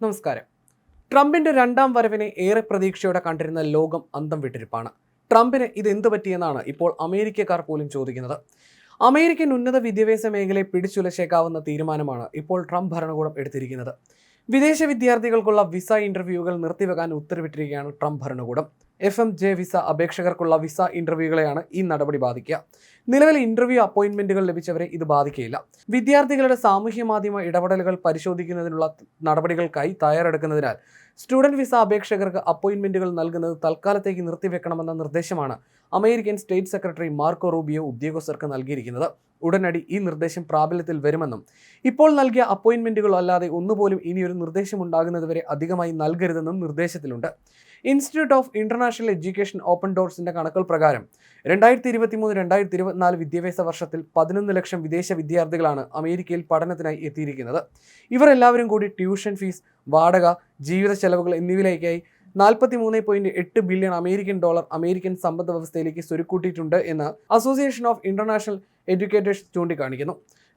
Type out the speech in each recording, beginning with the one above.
നമസ്കാരം. ട്രംപിന്റെ രണ്ടാം വരവിനെ ഏറെ പ്രതീക്ഷയോടെ കണ്ടിരുന്ന ലോകം അന്തം വിട്ടിരിപ്പാണ്. ട്രംപിന് ഇത് എന്ത് പറ്റിയെന്നാണ് ഇപ്പോൾ അമേരിക്കക്കാർ പോലും ചോദിക്കുന്നത്. അമേരിക്കൻ ഉന്നത വിദ്യാഭ്യാസ മേഖലയെ പിടിച്ചുലച്ചേക്കാവുന്ന തീരുമാനമാണ് ഇപ്പോൾ ട്രംപ് ഭരണകൂടം എടുത്തിരിക്കുന്നത്. വിദേശ വിദ്യാർത്ഥികൾക്കുള്ള വിസ ഇന്റർവ്യൂകൾ നിർത്തിവെക്കാൻ ഉത്തരവിട്ടിരിക്കുകയാണ് ട്രംപ് ഭരണകൂടം. എഫ് എം ജെ വിസ അപേക്ഷകർക്കുള്ള വിസ ഇന്റർവ്യൂകളെയാണ് ഈ നടപടി ബാധിക്കുക. നിലവിൽ ഇന്റർവ്യൂ അപ്പോയിന്റ്മെന്റുകൾ ലഭിച്ചവരെ ഇത് ബാധിക്കില്ല വിദ്യാർത്ഥികളുടെ സാമൂഹ്യ മാധ്യമ ഇടപെടലുകൾ പരിശോധിക്കുന്നതിനുള്ള നടപടികൾക്കായി തയ്യാറെടുക്കുന്നതിനാൽ സ്റ്റുഡന്റ് വിസ അപേക്ഷകർക്ക് അപ്പോയിന്റ്മെന്റുകൾ നൽകുന്നത് തൽക്കാലത്തേക്ക് നിർത്തിവെക്കണമെന്ന നിർദ്ദേശമാണ് American state secretary Marco Rubio ഉദ്യോഗസ്ഥർക്ക് നൽകിയിരിക്കുന്നത്. ഉടനടി ഈ നിർദ്ദേശം പ്രാബല്യത്തിൽ വരുമെന്നും ഇപ്പോൾ നൽകിയ അപ്പോയിന്റ്മെന്റുകൾ അല്ലാതെ ഒന്നുപോലും ഇനിയൊരു നിർദ്ദേശം ഉണ്ടാകുന്നതുവരെ അധികമായി നൽകരുതെന്നും നിർദ്ദേശത്തിലുണ്ട്. Institute of international education open ഡോർസിന്റെ കണക്കുകൾ പ്രകാരം രണ്ടായിരത്തി ഇരുപത്തി മൂന്ന് രണ്ടായിരത്തി ഇരുപത്തിനാല് വിദ്യാഭ്യാസ വർഷത്തിൽ പതിനൊന്ന് ലക്ഷം വിദേശ വിദ്യാർത്ഥികളാണ് അമേരിക്കയിൽ പഠനത്തിനായി എത്തിയിരിക്കുന്നത്. ഇവർ എല്ലാവരും കൂടി ട്യൂഷൻ ഫീസ് വാടക ജീവിത ചെലവുകൾ എന്നിവയിലേക്കായി നാൽപ്പത്തി മൂന്ന് പോയിന്റ് എട്ട് ബില്യൺ അമേരിക്കൻ ഡോളർ അമേരിക്കൻ സമ്പദ് വ്യവസ്ഥയിലേക്ക് സ്വരുക്കൂട്ടിയിട്ടുണ്ട് എന്ന് അസോസിയേഷൻ ഓഫ് ഇന്റർനാഷണൽ എഡ്യൂക്കേറ്റേഴ്സ് ചൂണ്ടിക്കാണിക്കുന്നു.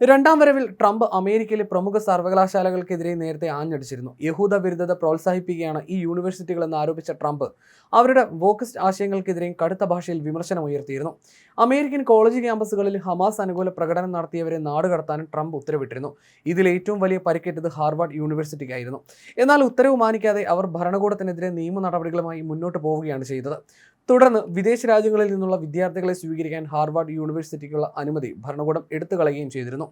രണ്ടാം വരവിൽ ട്രംപ് അമേരിക്കയിലെ പ്രമുഖ സർവകലാശാലകൾക്കെതിരെ നേരത്തെ ആഞ്ഞടിച്ചിരുന്നു. യഹൂദ വിരുദ്ധത പ്രോത്സാഹിപ്പിക്കുകയാണ് ഈ യൂണിവേഴ്സിറ്റികളെന്ന് ആരോപിച്ച ട്രംപ് അവരുടെ വോക്കിസ്റ്റ് ആശയങ്ങൾക്കെതിരെയും കടുത്ത ഭാഷയിൽ വിമർശനം ഉയർത്തിയിരുന്നു. അമേരിക്കൻ കോളേജ് ക്യാമ്പസുകളിൽ ഹമാസ് അനുകൂല പ്രകടനം നടത്തിയവരെ നാടുകടത്താനും ട്രംപ് ഉത്തരവിട്ടിരുന്നു. ഇതിൽ ഏറ്റവും വലിയ പരിക്കേറ്റത് ഹാർവാർഡ് യൂണിവേഴ്സിറ്റിക്കായിരുന്നു. എന്നാൽ ഉത്തരവ് മാനിക്കാതെ അവർ ഭരണകൂടത്തിനെതിരെ നിയമ നടപടികളുമായി മുന്നോട്ട് പോവുകയാണ് ചെയ്തത്. തുടർന്ന് വിദേശ രാജ്യങ്ങളിൽ നിന്നുള്ള വിദ്യാർത്ഥികളെ സ്വീകരിക്കാൻ ഹാർവാർഡ് യൂണിവേഴ്സിറ്റിക്കുള്ള അനുമതി ഭരണകൂടം എടുത്തു കളയുകയും ചെയ്തിരുന്നു.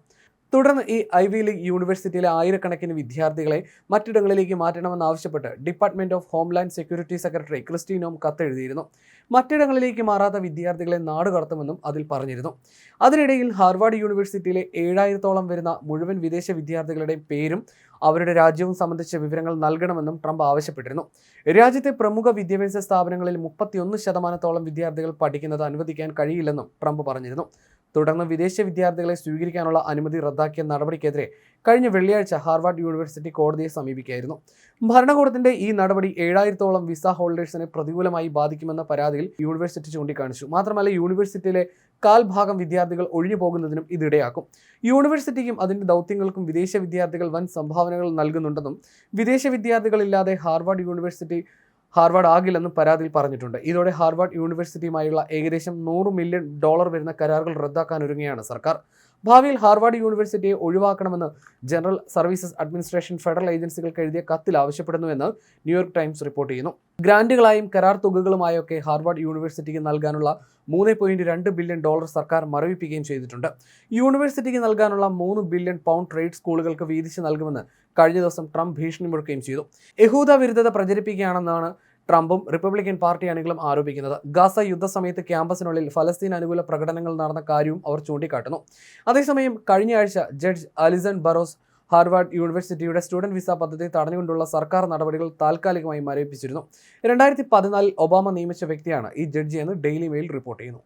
തുടർന്ന് ഈ ഐ വി ലീഗ് യൂണിവേഴ്സിറ്റിയിലെ ആയിരക്കണക്കിന് വിദ്യാർത്ഥികളെ മറ്റിടങ്ങളിലേക്ക് മാറ്റണമെന്നാവശ്യപ്പെട്ട് department of homeland security secretary Kristi Noem കത്തെഴുതിയിരുന്നു. മറ്റിടങ്ങളിലേക്ക് മാറാത്ത വിദ്യാർത്ഥികളെ നാടുകടത്തുമെന്നും അതിൽ പറഞ്ഞിരുന്നു. അതിനിടയിൽ ഹാർവാർഡ് യൂണിവേഴ്സിറ്റിയിലെ ഏഴായിരത്തോളം വരുന്ന മുഴുവൻ വിദേശ വിദ്യാർത്ഥികളുടെ പേരും അവരുടെ രാജ്യവും സംബന്ധിച്ച വിവരങ്ങൾ നൽകണമെന്നും ട്രംപ് ആവശ്യപ്പെട്ടിരുന്നു. രാജ്യത്തെ പ്രമുഖ വിദ്യാഭ്യാസ സ്ഥാപനങ്ങളിൽ മുപ്പത്തിയൊന്ന് ശതമാനത്തോളം വിദ്യാർത്ഥികൾ പഠിക്കുന്നത് അനുവദിക്കാൻ കഴിയില്ലെന്നും ട്രംപ് പറഞ്ഞിരുന്നു. തുടർന്ന് വിദേശ വിദ്യാർത്ഥികളെ സ്വീകരിക്കാനുള്ള അനുമതി റദ്ദാക്കിയ നടപടിക്കെതിരെ കഴിഞ്ഞ വെള്ളിയാഴ്ച ഹാർവാർഡ് യൂണിവേഴ്സിറ്റി കോടതിയെ സമീപിക്കുകയായിരുന്നു. ഭരണകൂടത്തിന്റെ ഈ നടപടി ഏഴായിരത്തോളം വിസ ഹോൾഡേഴ്സിനെ പ്രതികൂലമായി ബാധിക്കുമെന്ന പരാതിയിൽ യൂണിവേഴ്സിറ്റി ചൂണ്ടിക്കാണിച്ചു. മാത്രമല്ല യൂണിവേഴ്സിറ്റിയിലെ കാൽഭാഗം വിദ്യാർത്ഥികൾ ഒഴിഞ്ഞു പോകുന്നതിനും ഇതിടയാക്കും യൂണിവേഴ്സിറ്റിക്കും അതിന്റെ ദൗത്യങ്ങൾക്കും വിദേശ വിദ്യാർത്ഥികൾ വൻ സംഭാവനകൾ നൽകുന്നുണ്ടെന്നും വിദേശ വിദ്യാർത്ഥികളില്ലാതെ ഹാർവാർഡ് യൂണിവേഴ്സിറ്റി ഹാർവാർഡ് ആകില്ലെന്ന് പരാതിയിൽ പറഞ്ഞിട്ടുണ്ട്. ഇതോടെ ഹാർവാർഡ് യൂണിവേഴ്സിറ്റിയുമായുള്ള ഏകദേശം നൂറ് മില്യൺ ഡോളർ വരുന്ന കരാറുകൾ റദ്ദാക്കാൻ റദ്ദാക്കാനൊരുങ്ങുകയാണ് സർക്കാർ. ഭാവിയിൽ ഹാർവാർഡ് യൂണിവേഴ്സിറ്റിയെ ഒഴിവാക്കണമെന്ന് ജനറൽ സർവീസസ് അഡ്മിനിസ്ട്രേഷൻ ഫെഡറൽ ഏജൻസികൾക്ക് എഴുതിയ കത്തിൽ ആവശ്യപ്പെടുന്നുവെന്ന് ന്യൂയോർക്ക് ടൈംസ് റിപ്പോർട്ട് ചെയ്യുന്നു. ഗ്രാന്റുകളായും കരാർ തുകകളുമായൊക്കെ ഹാർവാർഡ് യൂണിവേഴ്സിറ്റിക്ക് നൽകാനുള്ള മൂന്ന് പോയിന്റ് രണ്ട് ബില്യൺ ഡോളർ സർക്കാർ മരവിപ്പിക്കുകയും ചെയ്തിട്ടുണ്ട്. യൂണിവേഴ്സിറ്റിക്ക് നൽകാനുള്ള മൂന്ന് ബില്യൺ പൗണ്ട് ട്രേഡ് സ്കൂളുകൾക്ക് വീതിച്ച് നൽകുമെന്ന് കഴിഞ്ഞ ദിവസം ട്രംപ് ഭീഷണി മുഴക്കുകയും ചെയ്തു. യഹൂദ വിരുദ്ധത പ്രചരിപ്പിക്കുകയാണെന്നാണ് ട്രംപും റിപ്പബ്ലിക്കൻ പാർട്ടി അണികളും ആരോപിക്കുന്നത്. ഗാസ യുദ്ധസമയത്ത് ക്യാമ്പസിനുള്ളിൽ ഫലസ്തീൻ അനുകൂല പ്രകടനങ്ങൾ നടന്ന കാര്യവും അവർ ചൂണ്ടിക്കാട്ടുന്നു. അതേസമയം കഴിഞ്ഞയാഴ്ച ജഡ്ജ് അലിസൺ ബറോസ് ഹാർവാർഡ് യൂണിവേഴ്സിറ്റിയുടെ സ്റ്റുഡന്റ് വിസ പദ്ധതി തടഞ്ഞുകൊണ്ടുള്ള സർക്കാർ നടപടികൾ താൽക്കാലികമായി മരവിപ്പിച്ചിരുന്നു. രണ്ടായിരത്തി പതിനാലിൽ ഒബാമ നിയമിച്ച വ്യക്തിയാണ് ഈ ജഡ്ജി എന്ന് ഡെയിലി മെയിൽ റിപ്പോർട്ട് ചെയ്യുന്നു.